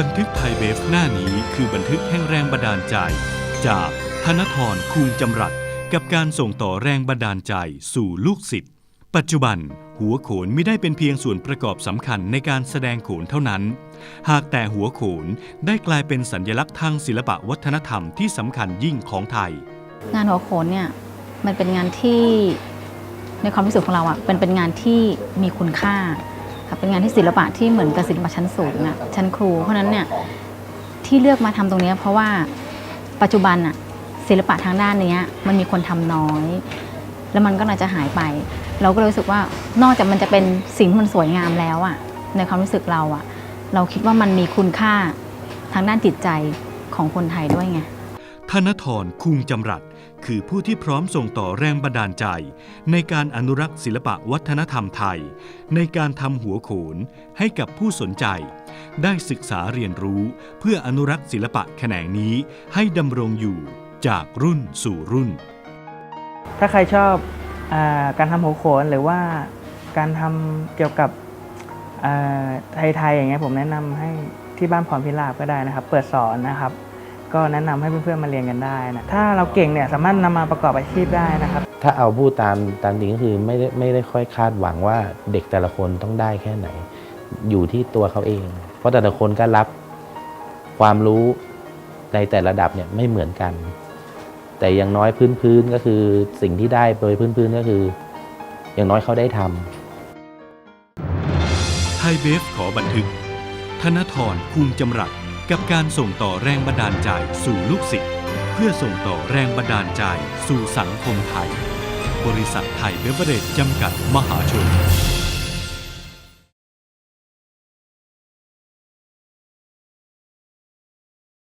บันทึกไทยเบฟหน้านี้คือบันทึกแห่งแรงบันดาลใจ จากธนทรคูงจำรัดกับการส่งต่อแรงบันดาลใจสู่ลูกศิษย์ปัจจุบัน หัวโขนไม่ได้เป็นเพียงส่วนประกอบสำคัญในการแสดงโขนเท่านั้น หากแต่หัวโขนได้กลายเป็นสัญลักษณ์ทางศิลปะวัฒนธรรมที่สำคัญยิ่งของไทย งานหัวโขนเนี่ยมันเป็นงานที่ในความรู้สึกของเราอะเป็นเป็นงานที่มีคุณค่า ค่ะเป็นงานที่ศิลปะที่เหมือนกับศิลปะชั้นสูงอะชั้นครู เพราะนั้นเนี่ยที่เลือกมาทำตรงนี้เพราะว่าปัจจุบันอะศิลปะทางด้านนี้มันมีคนทำน้อย แล้วมันก็น่าจะหายไป เราก็รู้สึกว่านอกจากมันจะเป็นสิ่งที่มันสวยงามแล้วอะในความรู้สึกเราอะเราคิดว่ามันมีคุณค่าทางด้านจิตใจของคนไทยด้วยไง ธนทรคุงจำรัดคือผู้ที่พร้อมส่งต่อแรงบันดาลใจ ในการอนุรักษ์ศิลปะวัฒนธรรมไทย ในการทำหัวโขนให้กับผู้สนใจ ได้ศึกษาเรียนรู้เพื่ออนุรักษ์ศิลปะแขนงนี้ให้ดำรงอยู่จากรุ่นสู่รุ่น ถ้าใครชอบอการทำหัวโขนหรือว่าการทำเกี่ยวกับไทยๆอย่างเงี้ยผมแนะนำให้ที่บ้านพรพิลาบก็ได้นะครับ เปิดสอนนะครับ ก็แนะนำให้เพื่อนๆมาเรียนกันได้นะถ้าเราเก่งเนี่ยสามารถนำมาประกอบอาชีพได้นะครับ ถ้าเอาพูดตามตามจริงก็คือไม่ได้ไม่ได้ค่อยคาดหวังว่าเด็กแต่ละคนต้องได้แค่ไหน อยู่ที่ตัวเขาเอง เพราะแต่ละคนก็รับความรู้ในแต่ละระดับเนี่ยไม่เหมือนกัน แต่อย่างน้อยพื้นๆก็คือสิ่งที่ได้โดยพื้นๆก็คือ อย่างน้อยเขาได้ทำไทยเบฟขอบันทึก ธนทรคุงจำรัด กับการส่งต่อแรงบันดาลใจสู่ลูกศิษย์เพื่อส่งต่อแรงบันดาลใจสู่สังคมไทย บริษัทไทยเบเวอเรจจำกัดมหาชน